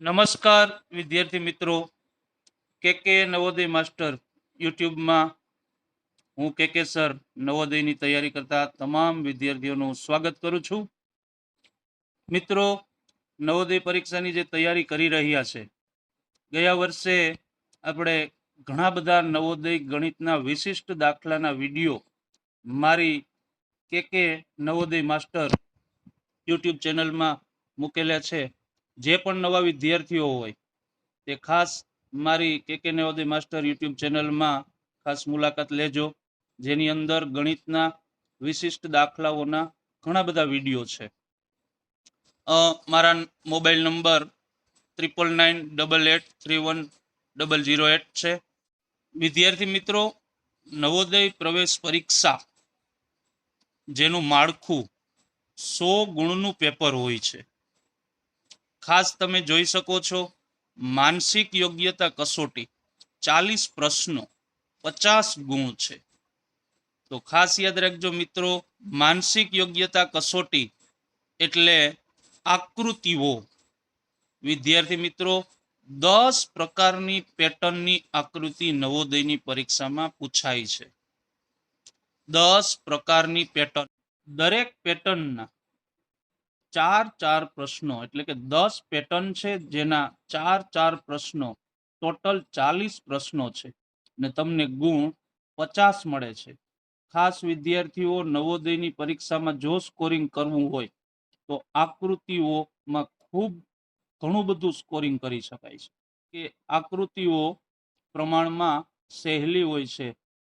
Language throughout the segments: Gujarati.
નમસ્કાર, વિદ્યાર્થી મિત્રો. કે કે નવોદય માસ્ટર યુટ્યુબમાં હું કે કે સર નવોદયની તૈયારી કરતા તમામ વિદ્યાર્થીઓનું સ્વાગત કરું છું. મિત્રો, નવોદય પરીક્ષાની જે તૈયારી કરી રહ્યા છે, ગયા વર્ષે આપણે ઘણા બધા નવોદય ગણિતના વિશિષ્ટ દાખલાના વીડિયો મારી કે કે નવોદય માસ્ટર યુટ્યુબ ચેનલમાં મૂકેલા છે. જે પણ નવા વિદ્યાર્થીઓ હોય, તે ખાસ મારી કે કે નવોદય માસ્ટર યુટ્યુબ ચેનલમાં ખાસ મુલાકાત લેજો. જેની અંદર ગણિતના વિશિષ્ટ દાખલાઓના ઘણા બધા વીડિયો છે. મારા mobile number triple nine double eight three one double zero eight છે. વિદ્યાર્થી મિત્રો, નવોદય પ્રવેશ પરીક્ષા જેનું માળખું સો ગુણનું પેપર હોય છે. ખાસ તમે જોઈ શકો છો, માનસિક યોગ્યતા કસોટી, ચાલીસ પ્રશ્નો, પચાસ ગુણ છે. તો ખાસ યાદ રાખજો મિત્રો, માનસિક યોગ્યતા કસોટી એટલે આકૃતિઓ. વિદ્યાર્થી મિત્રો, દસ પ્રકારની પેટર્નની આકૃતિ નવોદયની પરીક્ષામાં પૂછાય છે. દસ પ્રકારની પેટર્ન, દરેક પેટર્નના ચાર ચાર પ્રશ્નો, એટલે કે દસ પેટર્ન છે જેના ચાર ચાર પ્રશ્નો ટોટલ ચાલીસ પ્રશ્નો છે. ને તમને ગુણ પચાસ મળે છે. ખાસ વિદ્યાર્થીઓ નવોદયની પરીક્ષામાં જો સ્કોરિંગ કરવું હોય, તો આકૃતિઓમાં ખૂબ ઘણું બધું સ્કોરિંગ કરી શકાય છે. કે આકૃતિઓ પ્રમાણમાં સહેલી હોય છે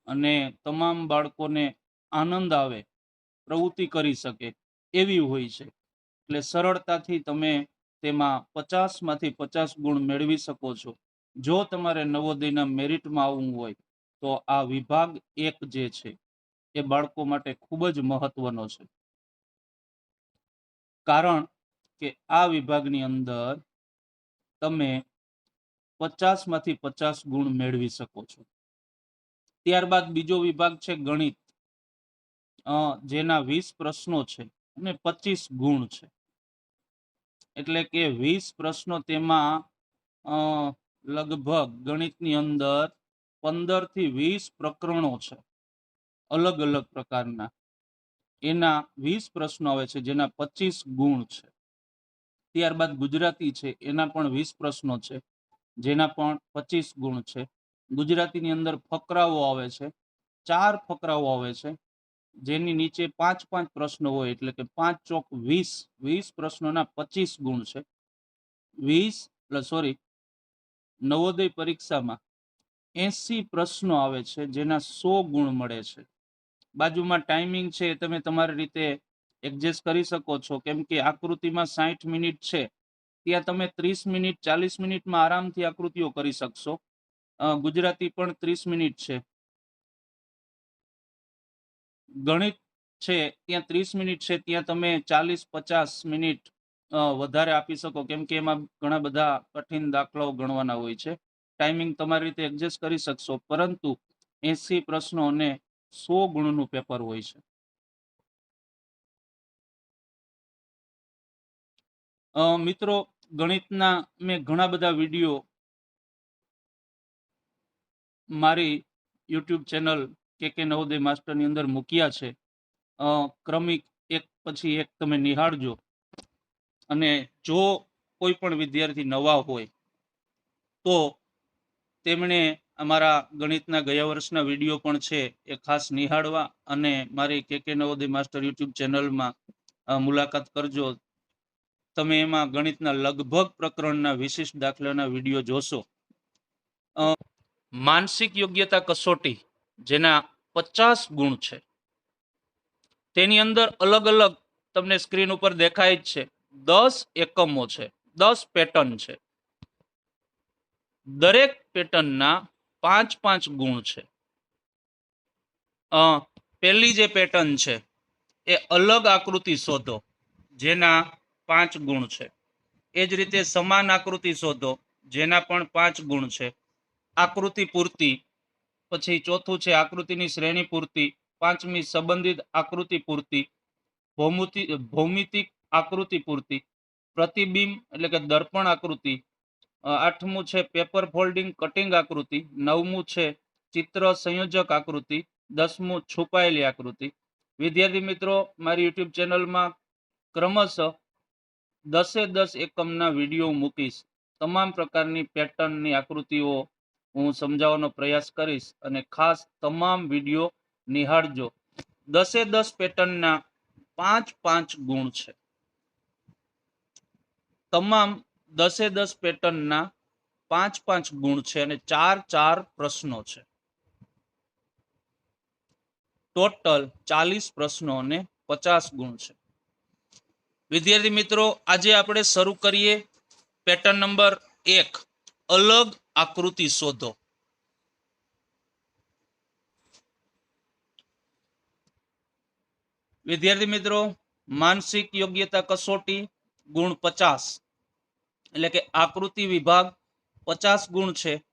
અને તમામ બાળકોને આનંદ આવે, પ્રવૃત્તિ કરી શકે એવી હોય છે. એટલે સરળતાથી તમે તેમાં પચાસમાંથી પચાસ ગુણ મેળવી શકો છો. જો તમારે નવોદયના મેરિટમાં આવવું હોય, તો આ વિભાગ એક જે છે, એ બાળકો માટે ખૂબ જ મહત્વનો છે. કારણ કે આ વિભાગની અંદર તમે પચાસમાંથી પચાસ ગુણ મેળવી શકો છો. ત્યારબાદ બીજો વિભાગ છે ગણિત. જેના વીસ પ્રશ્નો છે અને પચીસ ગુણ છે. એટલે કે વીસ પ્રશ્નો તેમાં લગભગ ગણિતની અંદર પંદરથી વીસ પ્રકરણો છે. અલગ અલગ પ્રકારના. એના વીસ પ્રશ્નો આવે છે, જેના પચીસ ગુણ છે. ત્યારબાદ ગુજરાતી છે, એના પણ વીસ પ્રશ્નો છે, જેના પણ પચીસ ગુણ છે. ગુજરાતીની અંદર ફકરાઓ આવે છે, ચાર ફકરાઓ આવે છે. જેની નીચે પાંચ પાંચ પ્રશ્નો હોય એટલે કે પાંચ ચોક વીસ વીસ પ્રશ્નોના પચીસ ગુણ છે. વીસ સોરી નવોદય પરીક્ષામાં એસી પ્રશ્નો આવે છે જેના સો ગુણ મળે છે. બાજુમાં ટાઈમિંગ છે તમે તમારી રીતે એડજસ્ટ કરી શકો છો. કેમ કે આકૃતિમાં સાઠ મિનિટ છે. ત્યાં તમે ત્રીસ મિનિટ, ચાલીસ મિનિટમાં આરામથી આકૃતિઓ કરી શકશો. ગુજરાતી પણ ત્રીસ મિનિટ છે. ગણિત છે, ત્યાં ત્રીસ મિનિટ છે, ત્યાં તમે ચાલીસ, પચાસ મિનિટ વધારે આપી શકો, કેમ કે એમાં ઘણા બધા કઠિન દાખલાઓ ગણવાના હોય છે. ટાઈમિંગ તમારી રીતે એડજસ્ટ કરી શકશો, પરંતુ એસી પ્રશ્નો અને સો ગુણનું પેપર હોય છે. મિત્રો, ગણિતના મેં ઘણા બધા વીડિયો મારી યુટ્યુબ ચેનલ કે કે નવોદય માસ્ટરની અંદર મૂક્યા છે. ક્રમિક એક પછી એક તમે નિહાળજો. અને જો કોઈ પણ વિદ્યાર્થી નવા હોય, તો તેમણે અમારા ગણિતના ગયા વર્ષના વીડિયો પણ છે એ ખાસ નિહાળવા અને મારી કે કે નવોદય માસ્ટર યુટ્યુબ ચેનલમાં મુલાકાત કરજો. તમે એમાં ગણિતના લગભગ પ્રકરણના વિશિષ્ટ દાખલાના વીડિયો જોશો. માનસિક યોગ્યતા કસોટી જેના પચાસ ગુણ છે. તેની અંદર અલગ અલગ તમને સ્ક્રીન ઉપર દેખાય જ છે. દસ એકમો છે. દસ પેટર્ન છે. દરેક પેટર્નના પાંચ પાંચ ગુણ છે. પહેલી જે પેટર્ન છે, એ અલગ આકૃતિ શોધો, જેના પાંચ ગુણ છે. એ જ રીતે સમાન આકૃતિ શોધો, જેના પણ પાંચ ગુણ છે. આકૃતિ પૂર્તિ પછી ચોથું છે આકૃતિની શ્રેણી પૂર્તિ, પાંચમી સંબંધિત આકૃતિ પૂર્તિ, ભૌમિતિ, ભૌમિતિક આકૃતિ પૂર્તિ, પ્રતિબિંબ એટલે કે દર્પણ આકૃતિ આઠમું છે પેપર ફોલ્ડિંગ કટિંગ આકૃતિ, નવમું છે ચિત્ર સંયોજક આકૃતિ, દસમું છુપાયેલી આકૃતિ. વિદ્યાર્થી મિત્રો, મારી યુટ્યુબ ચેનલમાં ક્રમશઃ દસે દસ એકમના વીડિયો મૂકીશ. તમામ પ્રકારની પેટર્નની આકૃતિઓ હું સમજાવવાનો પ્રયાસ કરીશ અને ખાસ તમામ વીડિયો નિહાળજો. દસે દસ પેટર્નના પાંચ પાંચ ગુણ છે. તમામ દસે દસ પેટર્નના પાંચ પાંચ ગુણ છે અને ચાર ચાર પ્રશ્નો છે. ટોટલ ચાલીસ પ્રશ્નો અને પચાસ ગુણ છે. વિદ્યાર્થી મિત્રો, આજે આપણે શરૂ કરીએ પેટર્ન નંબર એક. અલગ આકૃતિ શોધો. વિદ્યાર્થી મિત્રો, માનસિક યોગ્યતા કસોટી, ગુણ પચાસ. એટલે કે આકૃતિ વિભાગ પચાસ ગુણ છે.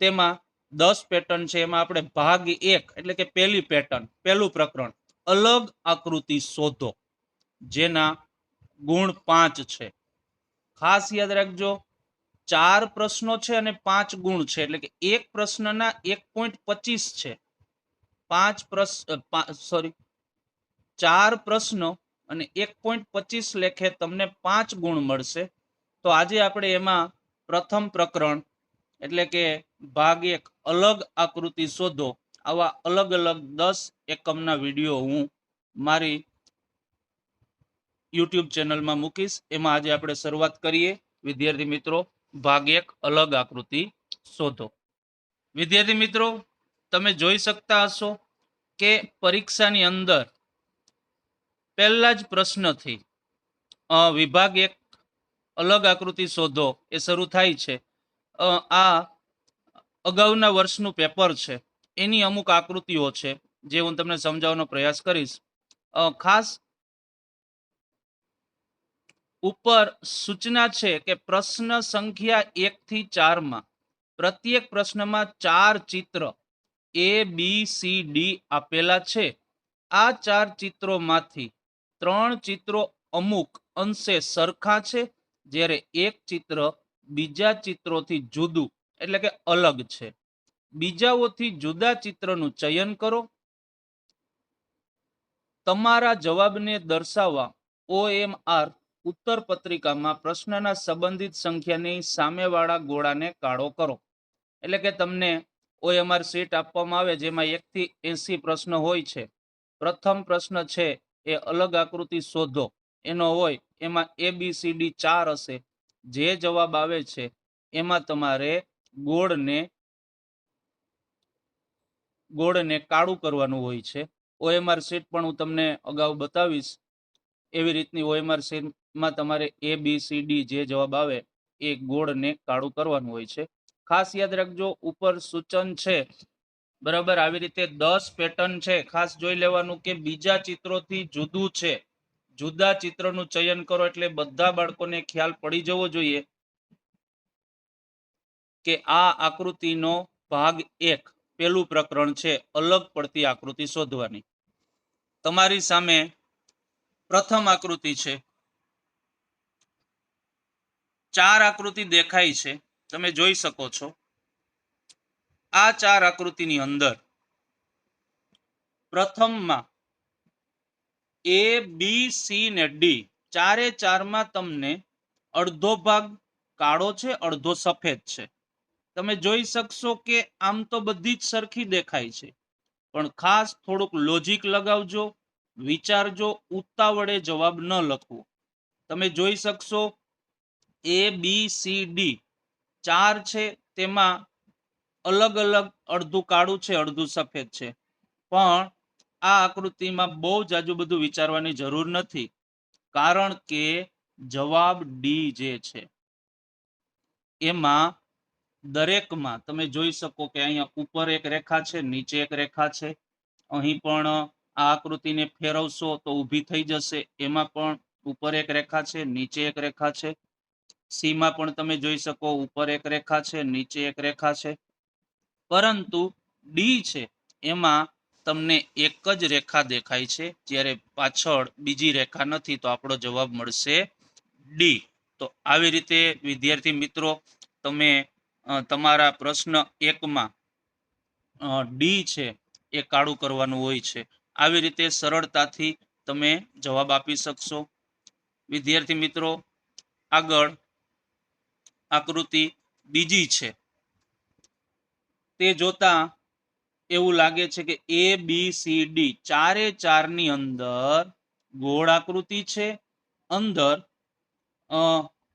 તેમાં દસ પેટર્ન છે. એમાં આપણે ભાગ એક, એટલે કે પહેલી પેટર્ન, પહેલું પ્રકરણ. અલગ આકૃતિ શોધો. જેના ગુણ પાંચ છે. ખાસ યાદ રાખજો ચાર પ્રશ્નો છે અને પાંચ ગુણ છે. એટલે કે એક પ્રશ્નના એક પોઈન્ટ પચીસ છે. પાંચ પ્રશ્ન સોરી ચાર પ્રશ્નો અને એક પોઈન્ટ પચીસ લેખે તમને પાંચ ગુણ મળશે. તો આજે આપણે એમાં પ્રથમ પ્રકરણ એટલે કે ભાગ એક, અલગ આકૃતિ શોધો. આવા અલગ અલગ દસ એકમના વીડિયો હું મારી યુટ્યુબ ચેનલમાં મૂકીશ. એમાં આજે આપણે શરૂઆત કરીએ. વિદ્યાર્થી મિત્રો ભાગ એક, અલગ આકૃતિ શોધો. વિદ્યાર્થી મિત્રો, તમે જોઈ શકતા હશો કે પરીક્ષાની અંદર પહેલા જ પ્રશ્નથી વિભાગ એક, અલગ આકૃતિ શોધો, એ શરૂ થાય છે. આ અગાઉના વર્ષનું પેપર છે. એની અમુક આકૃતિઓ છે, જે હું તમને સમજાવવાનો પ્રયાસ કરીશ. ખાસ ઉપર સૂચના છે કે પ્રશ્ન સંખ્યા એક થી ચારમાં પ્રત્યેક પ્રશ્નમાં ચાર ચિત્ર એ, બી, સી, ડી આપેલા છે. આ ચાર ચિત્રોમાંથી ત્રણ ચિત્રો અમુક અંશે સરખા છે, જ્યારે એક ચિત્ર બીજા ચિત્રોથી જુદું, એટલે કે અલગ છે. બીજાઓથી જુદા ચિત્રનું ચયન કરો. તમારા જવાબને દર્શાવવા ઓએમઆર ઉત્તર પત્રિકામાં પ્રશ્નના સંબંધિત સંખ્યાની સામેવાળા ગોળાને કાળો કરો. એટલે કે તમને ઓએમઆર સીટ આપવામાં આવે જેમાં એકથી એસી પ્રશ્ન હોય છે. પ્રથમ પ્રશ્ન છે એ અલગ આકૃતિ શોધો. એનો હોય, એમાં એ બી સી ડી ચાર હશે. જે જવાબ આવે છે, એમાં તમારે ગોળને ગોળને કાળું કરવાનું હોય છે. ઓએમઆર સીટ પણ હું તમને અગાઉ બતાવીશ. એવી રીતની ઓએમઆર સીટમાં તમારે એ બી સી ડી જે જવાબ આવે એ ગોળને કાળું કરવાનું હોય છે. ખાસ યાદ રાખજો, ઉપર સૂચન છે, બરાબર, આવી રીતે દસ પેટર્ન છે. ખાસ જોઈ લેવાનું કે બીજા ચિત્રોથી જુદું છે. જુદા ચિત્રનું ચયન કરો એટલે બધા બાળકોને ખ્યાલ પડી જવો જોઈએ કે આ આકૃતિનો ભાગ એક, પેલું પ્રકરણ છે, અલગ પડતી આકૃતિ શોધવાની. તમારી સામે પ્રથમ આકૃતિ છે. ચાર આકૃતિ દેખાય છે. તમે જોઈ શકો છો. આ ચાર આકૃતિની અંદર પ્રથમમાં એ બી સી ને ડી ચારે ચારમાં તમને અડધો ભાગ કાળો છે, અડધો સફેદ છે. તમે જોઈ શકશો કે આમ તો બધી જ સરખી દેખાય છે. પણ ખાસ થોડુંક લોજિક લગાવજો, વિચારજો, ઉતાવળે જવાબ ન લખવો. તમે જોઈ શકશો એ બી સી ડી ચાર છે, તેમાં અલગ અલગ અડધું કાળું છે, અડધું સફેદ છે. પણ આ આકૃતિમાં બહુ જાજુ બધું વિચારવાની જરૂર નથી, કારણ કે જવાબ ડી જે છે, એમાં દરેકમાં તમે જોઈ શકો કે અહીંયા ઉપર એક રેખા છે, નીચે એક રેખા છે. અહીં પણ આ આકૃતિને ફેરવશો તો ઊભી થઈ જશે. એમાં પણ ઉપર એક રેખા છે, નીચે એક રેખા છે. સી માં પણ તમે જોઈ શકો, ઉપર એક રેખા છે, નીચે એક રેખા છે. પરંતુ ડી છે, એમાં તમને એક જ રેખા દેખાય છે. જ્યારે પાછળ બીજી રેખા નથી, તો આપણો જવાબ મળશે ડી તો આવી રીતે, વિદ્યાર્થી મિત્રો, તમે તમારા પ્રશ્ન એકમાં ડી છે, એ કાળું કરવાનું હોય છે. આવી રીતે સરળતાથી તમે જવાબ આપી શકશો. વિદ્યાર્થી મિત્રો, આગળ આકૃતિ બીજી છે. તે જોતા એવું લાગે છે કે એ બી સી ડી ચારે ચારની અંદર ગોળ આકૃતિ છે. અંદર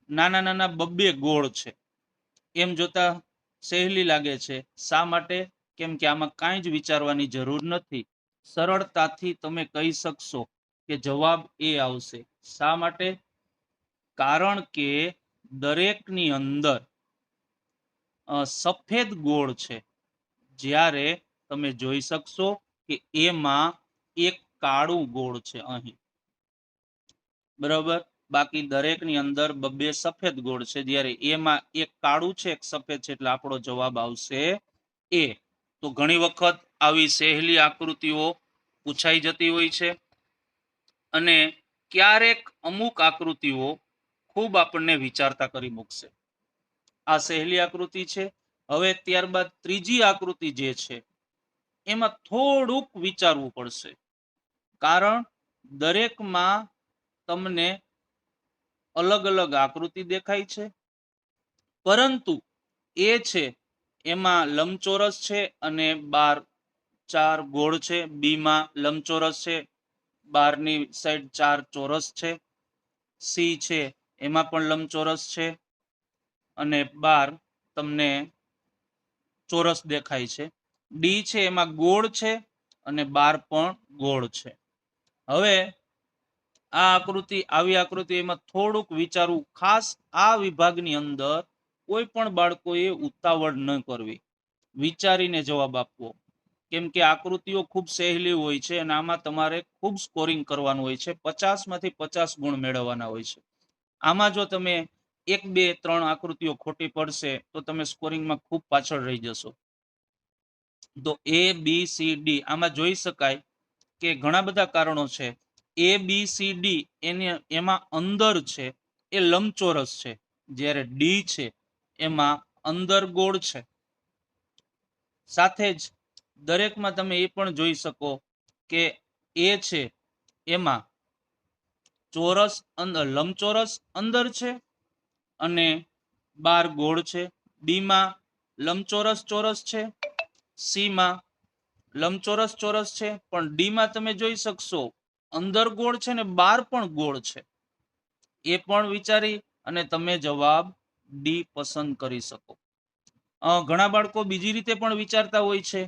નાના નાના બબ્બે ગોળ છે. એમ જોતા સહેલી લાગે છે. શા માટે? કેમ કે આમાં કાંઈ જ વિચારવાની જરૂર નથી. સરળતાથી તમે કહી શકશો કે જવાબ એ આવશે. શા માટે? કારણ કે દરેકની અંદર સફેદ ગોળ છે. જ્યારે તમે જોઈ શકશો કે એમાં એક કાળું ગોળ છે અહીં. બરાબર? બાકી દરેકની અંદર બબે સફેદ ગોળ છે. જ્યારે એમાં એક કાળું છે, એક સફેદ છે, એટલે આપણો જવાબ આવશે એ. તો ઘણી વખત આવી સહેલી આકૃતિઓ પૂછાઈ જતી હોય છે. અને ક્યારેક અમુક આકૃતિઓ ખૂબ આપણને વિચારતા કરી મૂકશે. આ સહેલી આકૃતિ છે. હવે ત્યારબાદ ત્રીજી આકૃતિ જે છે, એમાં થોડુંક વિચારવું પડશે. કારણ દરેકમાં તમને અલગ અલગ આકૃતિ દેખાય છે. પરંતુ એ છે, એમાં લંબચોરસ છે અને બાર ચાર ગોળ છે. બીમાં લંબચોરસ છે, બારની સાઈડ ચાર ચોરસ છે. સી છે એમાં પણ લંબચોરસ છે અને બાર તમને ચોરસ દેખાય છે. ડી છે એમાં ગોળ છે અને બાર પણ ગોળ છે. હવે આ આકૃતિ, આવી આકૃતિ એમાં થોડુંક વિચારવું, ખાસ આ વિભાગની અંદર કોઈ પણ બાળકોએ ઉતાવળ ન કરવી. વિચારીને જવાબ આપવો. કેમ કે આકૃતિઓ ખૂબ સહેલી હોય છે અને આમાં તમારે ખૂબ સ્કોરિંગ કરવાનું હોય છે. પચાસમાંથી પચાસ ગુણ મેળવવાના હોય છે. આમાં જો તમે એક, બે, ત્રણ આકૃતિઓ ખોટી પડશે, તો તમે સ્કોરિંગમાં ખૂબ પાછળ રહી જશો. તો એ બી સી ડી આમાં જોઈ શકાય કે ઘણા બધા કારણો છે. એ બી સી ડી એને, એમાં અંદર છે, એ લંબચોરસ છે. જ્યારે ડી છે, એમાં અંદર ગોળ છે. સાથે જ દરેકમાં તમે એ પણ જોઈ શકો કે એ છે, એમાં ચોરસ લંબચોરસ અંદર છે અને બાર ગોળ છે. બીમાં લંબચોરસ ચોરસ છે. સીમાં લંબચોરસ ચોરસ છે. પણ ડી માં તમે જોઈ શકશો અંદર ગોળ છે ને બાર પણ ગોળ છે. એ પણ વિચારી અને તમે જવાબ ડી પસંદ કરી શકો. ઘણા બાળકો બીજી રીતે પણ વિચારતા હોય છે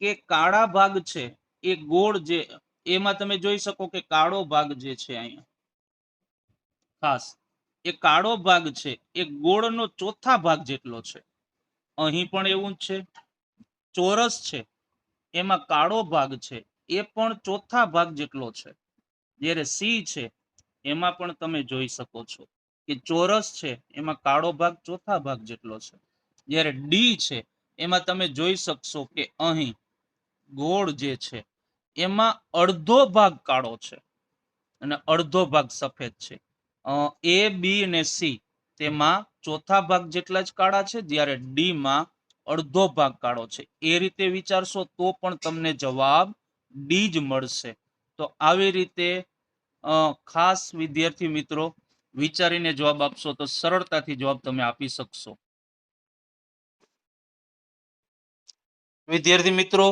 કે કાળા ભાગ છે એ ગોળ જે એમાં તમે જોઈ શકો કે કાળો ભાગ જે છે અહીંયા, ખાસ, એ કાળો ભાગ છે, એ ગોળનો ચોથા ભાગ જેટલો છે. અહીં પણ એવું જ છે, ચોરસ છે, એમાં કાળો ભાગ છે, એ પણ ચોથા ભાગ જેટલો છે. જ્યારે સી છે, એમાં પણ તમે જોઈ શકો છો કે ચોરસ છે, એમાં કાળો ભાગ ચોથા ભાગ જેટલો છે. જ્યારે ડી છે, એમાં તમે જોઈ શકશો કે અહીં ગોળ જે છે એમાં અડધો ભાગ કાળો છે અને અડધો ભાગ સફેદ છે. એ બી અને સી તેમાં ચોથા ભાગ જેટલા જ કાળા છે, જ્યારે ડી માં અડધો ભાગ કાળો છે. એ રીતે વિચારશો તો પણ તમને જવાબ ડી જ મળશે. તો આવી રીતે ખાસ વિદ્યાર્થી મિત્રો, વિચારીને જવાબ આપશો તો સરળતાથી જવાબ તમે આપી શકશો. વિદ્યાર્થી મિત્રો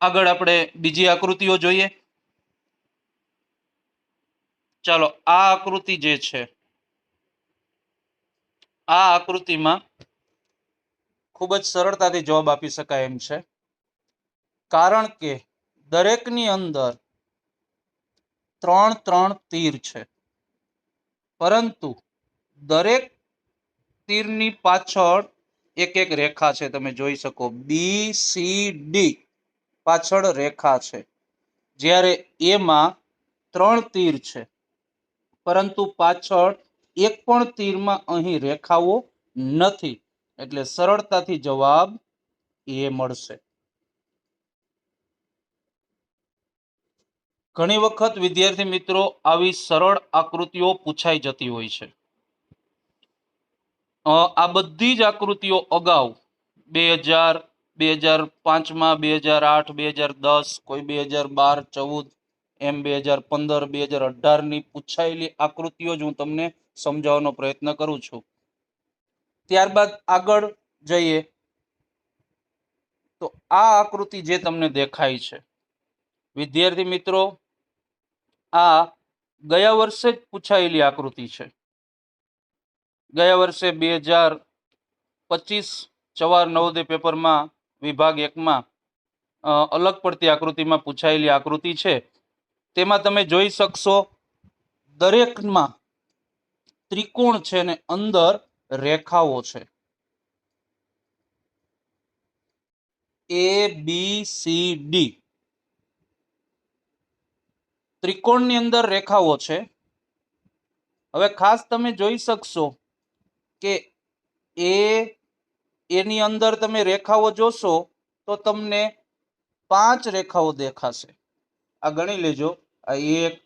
આગળ આપણે બીજી આકૃતિઓ જોઈએ. ચાલો, આ આકૃતિ જે છે, આ આકૃતિમાં ખૂબ જ સરળતાથી જવાબ આપી શકાય એમ છે. કારણ કે દરેકની અંદર ત્રણ ત્રણ તીર છે. પરંતુ દરેક તીરની પાછળ એક એક રેખા છે, તમે જોઈ શકો. બી સી ડી પાછળ રેખા છે. જ્યારે એમાં ત્રણ તીર છે. પરંતુ પાછળ એક પણ તીરમાં અહીં રેખાઓ નથી. એટલે સરળતાથી જવાબ એ મળશે. ઘણી વખત વિદ્યાર્થી મિત્રો આવી સરળ આકૃતિઓ પૂછાઈ જતી હોય છે. આ બધી જ આકૃતિઓ અગાઉ બે હજાર બે હજાર પાંચમાં, બે હજાર આઠ, બે હજાર દસ, કોઈ બે હજાર બાર, ચૌદ, એમ બે હજાર પંદર, બે હજાર અઢારની પૂછાયેલી આકૃતિઓ જ હું તમને સમજાવવાનો પ્રયત્ન કરું છું. ત્યારબાદ આગળ જઈએ. તો આ આકૃતિ જે તમને દેખાય છે. વિદ્યાર્થી મિત્રો, આ ગયા વર્ષે જ પૂછાયેલી આકૃતિ છે. ગયા વર્ષે બે હજાર પચીસ, ચવાર નવોદય પેપરમાં વિભાગ એકમાં અલગ પડતી આકૃતિમાં પૂછાયેલી આકૃતિ છે. તેમાં તમે જોઈ શકશો, દરેકમાં ત્રિકોણ છે ને અંદર રેખાઓ છે. A, B, C, D. ત્રિકોણની અંદર રેખાઓ છે. હવે ખાસ તમે જોઈ શકશો કે એ એની અંદર તમે રેખાઓ જોશો તો તમને પાંચ રેખાઓ દેખાશે. આ ગણી લેજો. આ એક,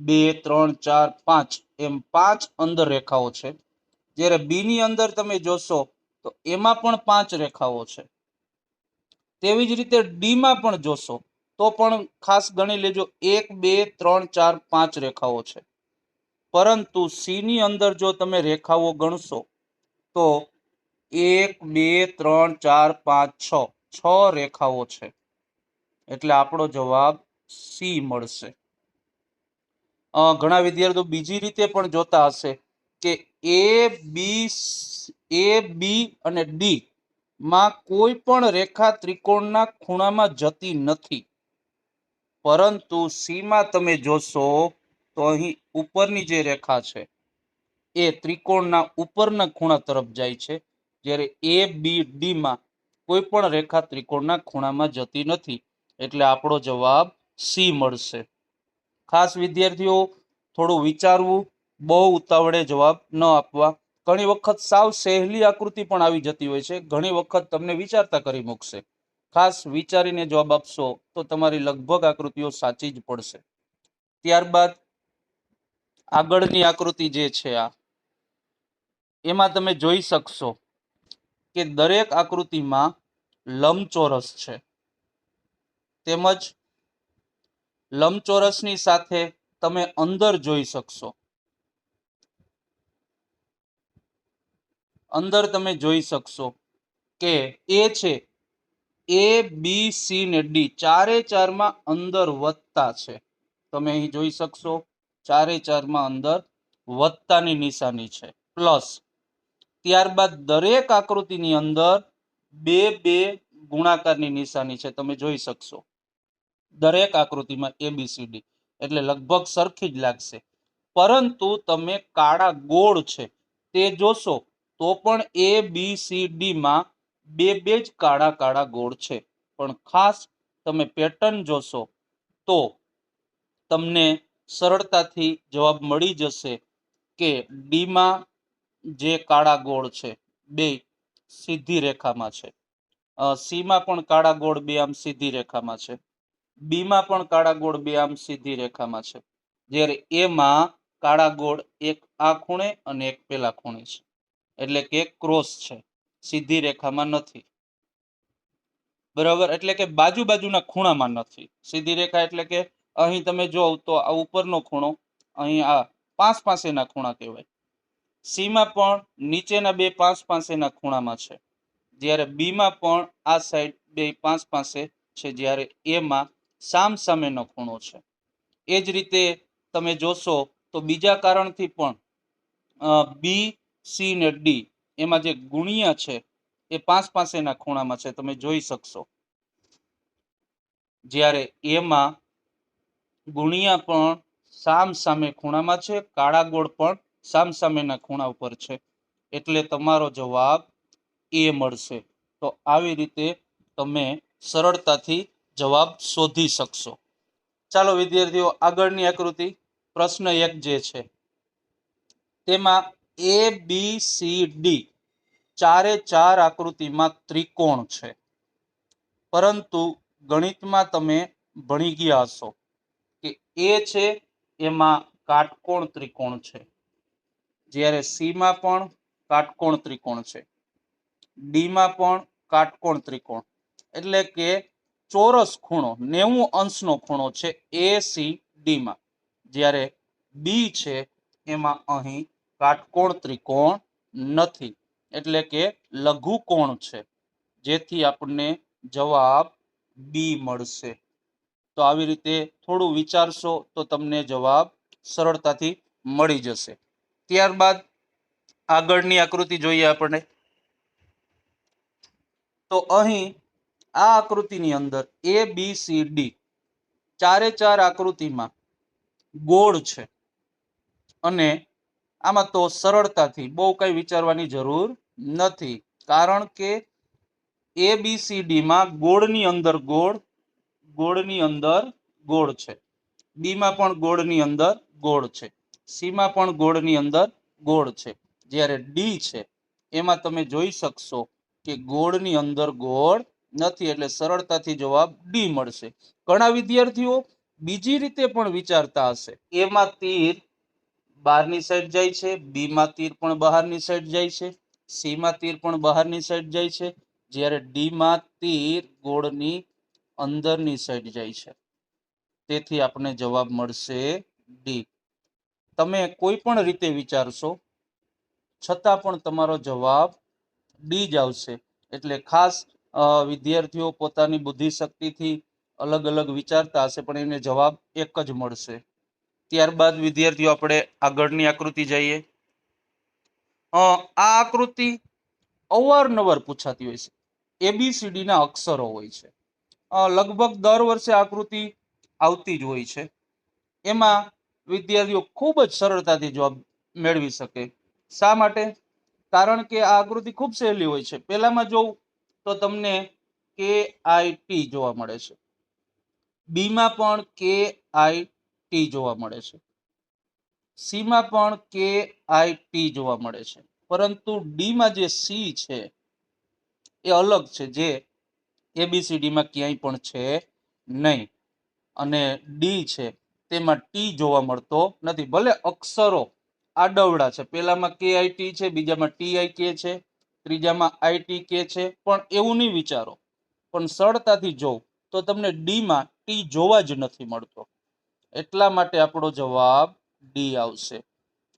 બે, ત્રણ, ચાર, પાંચ. એમ પાંચ અંદર રેખાઓ છે. જ્યારે બી ની અંદર તમે જોશો તો એમાં પણ પાંચ રેખાઓ છે. તેવી જ રીતે ડી માં પણ જોશો તો પણ ખાસ ગણી લેજો એક, બે, ત્રણ, ચાર, પાંચ રેખાઓ છે. પરંતુ સી ની અંદર જો તમે રેખાઓ ગણશો તો એક, બે, ત્રણ, ચાર, પાંચ, છ. છ રેખાઓ છે. એટલે આપણો જવાબ સી મળશે. ઘણા વિદ્યાર્થીઓ બીજી રીતે પણ જોતા હશે કે એ, બી એ, બી અને ડી માં કોઈ પણ રેખા ત્રિકોણના ખૂણામાં જતી નથી. પરંતુ સીમાં તમે જોશો તો અહીં ઉપરની જે રેખા છે, એ ત્રિકોણના ઉપરના ખૂણા તરફ જાય છે. જ્યારે એ, બી, ડીમાં કોઈ પણ રેખા ત્રિકોણના ખૂણામાં જતી નથી. એટલે આપણો જવાબ સી મળશે. ખાસ વિદ્યાર્થીઓ, થોડું વિચારવું, બહુ ઉતાવળે જવાબ ન આપવા. ઘણી વખત સાવ સહેલી આકૃતિ પણ આવી જતી હોય છે. ઘણી વખત તમને વિચારતા કરી મૂકશે. ખાસ વિચારીને જવાબ આપશો તો તમારી લગભગ આકૃતિઓ સાચી જ પડશે. ત્યારબાદ આગળની આકૃતિ જે છે આ, એમાં તમે જોઈ શકશો. કે દરેક આકૃતિમાં લંબચોરસ છે. તેમજ લંબચોરસની સાથે તમે અંદર જોઈ શકશો. અંદર તમે જોઈ શકશો કે એ છે એ, બી, સી ને ડી ચારે ચારમાં અંદર વત્તા છે. તમે અહીં જોઈ શકશો ચારે ચારમાં અંદર વત્તાની નિશાની છે. પ્લસ ત્યારબાદ દરેક આકૃતિની અંદર બે બે ગુણાકારની નિશાની છે, તમે જોઈ શકશો. દરેક આકૃતિમાં એબીસીડી એટલે લગભગ સરખી જ લાગશે. પરંતુ તમે કાળા ગોળ છે, તે જોશો તો પણ એ બી સી ડીમાં બે બે જ કાળા કાળા ગોળ છે. પણ ખાસ તમે પેટર્ન જોશો તો તમને સરળતાથી જવાબ મળી જશે કે ડી માં જે કાળા ગોળ છે, બે સીધી રેખામાં છે. સીમાં પણ કાળા ગોળ, બે આમ સીધી રેખામાં છે. બીમાં પણ કાળા ગોળ, બે આમ સીધી રેખામાં છે. જ્યારે એમાં કાળા ગોળ એક આ ખૂણે અને એક પેલા ખૂણે છે. એટલે કે ક્રોસ છે. સીધી રેખામાં નથી. બરાબર? એટલે કે બાજુ બાજુના ખૂણામાં નથી. સીધી રેખા એટલે કે અહીં તમે જો તો આ ઉપરનો ખૂણો, અહીં આ પાંચ પાસેના ખૂણા કહેવાય. સીમાં પણ નીચેના બે પાંચ પાસેના ખૂણામાં છે. જ્યારે બીમાં પણ આ સાઈડ બે પાંચ પાસે છે, જ્યારે એમાં સામ સામેનો ખૂણો છે. એ જ રીતે તમે જોશો તો બીજા કારણથી પણ બી સી ને ડી એમાં જે ગુણ્યા છે, એ પાંચ પાસેના ખૂણામાં છે. તમે જોઈ શકશો. જ્યારે એમાં ગુણ્યા પણ સામ સામે ખૂણામાં છે, કાળા ગોળ પણ સામ સામેના ખૂણા ઉપર છે. એટલે તમારો જવાબ એ મળશે. તો આવી રીતે તમે સરળતાથી જવાબ શોધી શકશો. ચાલો વિદ્યાર્થીઓ, આગળની આકૃતિ. પ્રશ્ન એક જે છે, તેમાં એ બી સી ડી ચારે ચાર આકૃતિમાં ત્રિકોણ છે. પરંતુ ગણિતમાં તમે ભણી ગયા હશો કે એ છે, એમાં કાટકોણ ત્રિકોણ છે. જ્યારે સીમાં પણ કાટકોણ ત્રિકોણ છે. ડીમાં પણ કાટકોણ ત્રિકોણ. એટલે કે ચોરસ ખૂણો, નેવું અંશનો ખૂણો છે એ, સી ડીમાં જ્યારે બી છે એમાં અહીં કાટકોણ ત્રિકોણ નથી. એટલે કે લઘુકોણ છે. જેથી આપણને જવાબ બી મળશે. તો આવી રીતે થોડું વિચારશો તો તમને જવાબ સરળતાથી મળી જશે. ત્યારબાદ આગળની આકૃતિ જોઈએ આપણે. તો અહીં આ આકૃતિની અંદર એ બી સી ડી ચારે ચાર આકૃતિમાં ગોળ છે. અને આમાં તો સરળતાથી બહુ કંઈ વિચારવાની જરૂર નથી. કારણ કે એ બી સી ડીમાં ગોળની અંદર ગોળ, ગોળની અંદર ગોળ છે. બીમાં પણ ગોળની અંદર ગોળ છે. સી માં પણ ગોળની અંદર ગોળ છે. જ્યારે ડી છે, એમાં તમે જોઈ શકશો કે ગોળની અંદર ગોળ નથી એટલે સરળતાથી જવાબ ડી મળશે. ઘણા વિદ્યાર્થીઓ બીજી રીતે પણ વિચારતા હશે. એમાં તીર બહારની સાઈડ જાય છે, બીમાં તીર પણ બહારની સાઈડ જાય છે, સીમાં તીર પણ બહારની સાઈડ જાય છે. જ્યારે ડીમાં તીર ગોળની અંદરની સાઈડ જાય છે. તેથી આપણને જવાબ મળશે ડી. તમે કોઈ પણ રીતે વિચારશો, છતાં પણ તમારો જવાબ ડી જ આવશે. એટલે ખાસ વિદ્યાર્થીઓ પોતાની બુદ્ધિ શક્તિથી અલગ અલગ વિચારતા હશે, પણ એને જવાબ એક જ મળશે. ત્યારબાદ વિદ્યાર્થીઓ, આપણે આગળની આકૃતિ જઈએ. આ આકૃતિ અવારનવાર પૂછાતી હોય છે. એબીસીડીના અક્ષરો હોય છે. લગભગ દર વર્ષે આકૃતિ આવતી જ હોય છે. એમાં વિદ્યાર્થીઓ ખૂબ જ સરળતાથી જોબ મેળવી શકે. શા માટે? કારણ કે આ આકૃતિ ખૂબ સહેલી હોય છે. પહેલામાં જોઉં તો તમને કે આઈ ટી જોવા મળે છે. બીમાં પણ કે આઈ ટી જોવા મળે છે. સીમાં પણ કે આઈ ટી જોવા મળે છે. પરંતુ ડીમાં જે સી છે, એ અલગ છે. જે એબીસીડીમાં ક્યાંય પણ છે નહીં. અને ડી છે તેમાં ટી જોવા મળતો નથી. ભલે અક્ષરો આડવડા છે. પેલામાં કે આઈ ટી છે, બીજામાં ટી આઈ કે છે, ત્રીજામાં આઈટી કે છે, પણ એવું નહીં વિચારો. પણ સરળતાથી જોઉં તો તમને ડીમાં ટી જોવા જ નથી મળતો. એટલા માટે આપણો જવાબ ડી આવશે.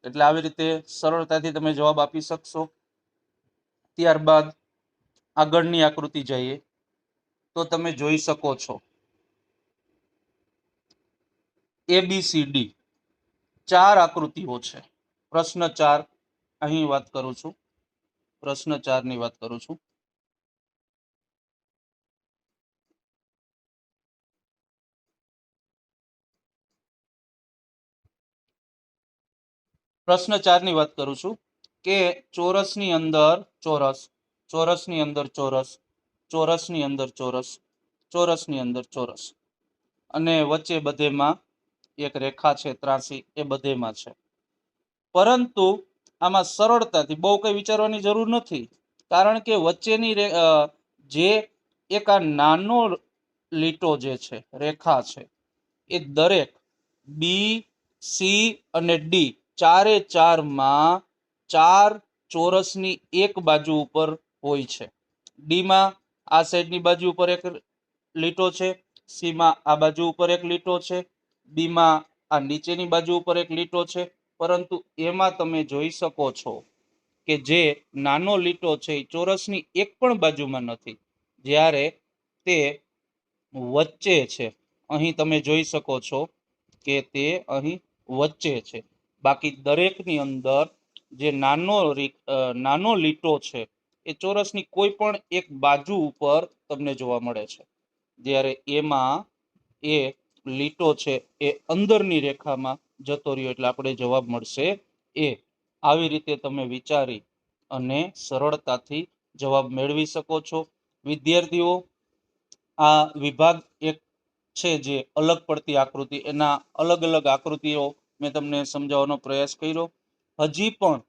એટલે આવી રીતે સરળતાથી તમે જવાબ આપી શકશો. ત્યારબાદ આગળની આકૃતિ જઈએ. તો તમે જોઈ શકો છો. એબીસીડી ચાર આકૃતિઓ છે. પ્રશ્ન ચાર, અહીં વાત કરું છું. પ્રશ્ન ચારની વાત કરું છું. પ્રશ્ન ચારની વાત કરું છું કે ચોરસની અંદર ચોરસ, ચોરસની અંદર ચોરસ, ચોરસની અંદર ચોરસ, ચોરસની અંદર ચોરસ. અને વચ્ચે બધેમાં એક રેખા છે, ત્રાસી, એ બધેમાં છે. પરંતુ આમાં સરળતાથી બહુ કંઈ વિચારવાની જરૂર નથી, કારણ કે વચ્ચેની જે એક આ નાનો લીટો જે છે, રેખા છે, એ દરેક બી સી અને ડી ચારે ચારમાં ચાર ચોરસની એક બાજુ ઉપર હોય છે. ડીમાં આ સાઈડની બાજુ ઉપર એક લીટો છે સીમાં આ બાજુ ઉપર એક લીટો છે બીમાં આ નીચેની બાજુ ઉપર એક લીટો છે, પરંતુ એમાં તમે જોઈ શકો છો કે જે નાનો લીટો છે એ ચોરસની એક પણ બાજુમાં નથી. જ્યારે તે વચ્ચે છે, અહીં તમે જોઈ શકો છો કે તે અહીં વચ્ચે છે. બાકી દરેકની અંદર જે નાનો નાનો લીટો છે, એ ચોરસની કોઈ પણ એક બાજુ ઉપર તમને જોવા મળે છે. જ્યારે એમાં એ લીટો છે એ અંદરની રેખામાં જતો રહ્યો એટલે આપણે જવાબ મળશે એ. આવી રીતે તમે વિચારી અને સરળતાથી જવાબ મેળવી શકો છો. વિદ્યાર્થીઓ, આ વિભાગ એક છે જે અલગ પડતી આકૃતિ, એના અલગ અલગ આકૃતિઓ મેં તમને સમજાવવાનો પ્રયાસ કર્યો. હજી પણ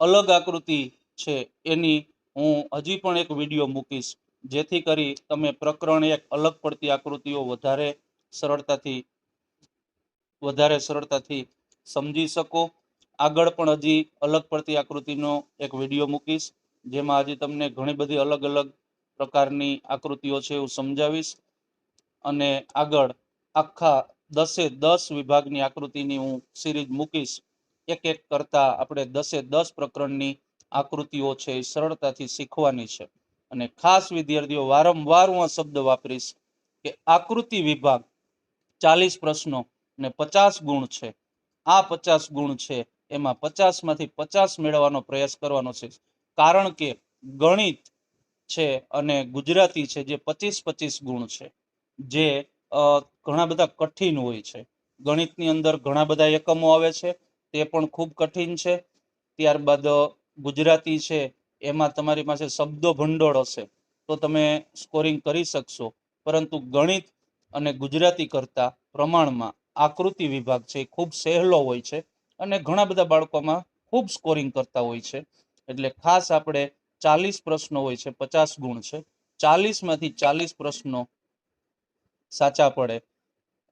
અલગ આકૃતિ છે એની હું હજી પણ એક વીડિયો મૂકીશ. જેથી કરી તમે પ્રકરણ એક અલગ પડતી આકૃતિઓ વધારે સરળતાથી, વધારે સરળતાથી સમજી શકો. આગળ પણ હજી અલગ પડતી આકૃતિનો એક વીડિયો મૂકીશ, જેમાં હજી તમને ઘણી બધી અલગ અલગ પ્રકારની આકૃતિઓ છે એવું સમજાવીશ. અને આગળ આખા દસે દસ વિભાગની આકૃતિની હું સિરીઝ મૂકીશ. એક એક કરતા આપણે દસે દસ પ્રકરણની આકૃતિઓ છે એ સરળતાથી શીખવાની છે. અને ખાસ વિદ્યાર્થીઓ, વારંવાર હું આ શબ્દ વાપરીશ કે આકૃતિ વિભાગ ચાલીસ પ્રશ્નો ને પચાસ ગુણ છે. આ પચાસ ગુણ છે, એમાં પચાસમાંથી પચાસ મેળવવાનો પ્રયાસ કરવાનો છે. કારણ કે ગણિત છે અને ગુજરાતી છે જે પચીસ પચીસ ગુણ છે, જે ઘણા બધા કઠિન હોય છે. ગણિતની અંદર ઘણા બધા એકમો આવે છે, તે પણ ખૂબ કઠિન છે. ત્યારબાદ ગુજરાતી છે, એમાં તમારી પાસે શબ્દો ભંડોળ હશે, તો તમે સ્કોરિંગ કરી શકશો. પરંતુ ગણિત અને ગુજરાતી કરતા પ્રમાણમાં આકૃતિ વિભાગ છે એ ખૂબ સહેલો હોય છે અને ઘણા બધા બાળકોમાં ખૂબ સ્કોરિંગ કરતા હોય છે. એટલે ખાસ આપણે ચાલીસ પ્રશ્નો હોય છે, પચાસ ગુણ છે. ચાલીસમાંથી ચાલીસ પ્રશ્નો સાચા પડે,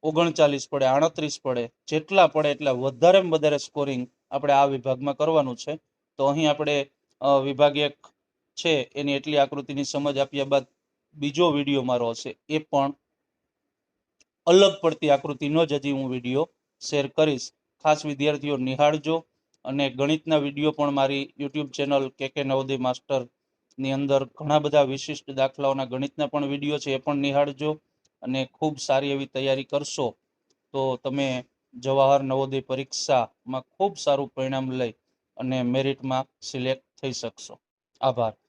ઓગણચાલીસ પડે, આડત્રીસ પડે, જેટલા પડે એટલા વધારેમાં વધારે સ્કોરિંગ આપણે આ વિભાગમાં કરવાનું છે. તો અહીં આપણે વિભાગીય વિભાગ એક છે, એની એટલી આકૃતિની સમજ આપ્યા બાદ બીજો વીડિયો મારો હશે એ પણ અલગ પડતી આકૃતિનો જ હજી હું વીડિયો શેર કરીશ. ખાસ વિદ્યાર્થીઓ નિહાળજો અને ગણિતના વીડિયો પણ મારી યુટ્યુબ ચેનલ કે કે નવોદય માસ્ટરની અંદર ઘણા બધા વિશિષ્ટ દાખલાઓના ગણિતના પણ વીડિયો છે એ પણ નિહાળજો અને ખૂબ સારી એવી તૈયારી કરશો તો તમે જવાહર નવોદય પરીક્ષામાં ખૂબ સારું પરિણામ લઈ અને મેરિટમાં સિલેક્ટ થઈ શકશો. આભાર.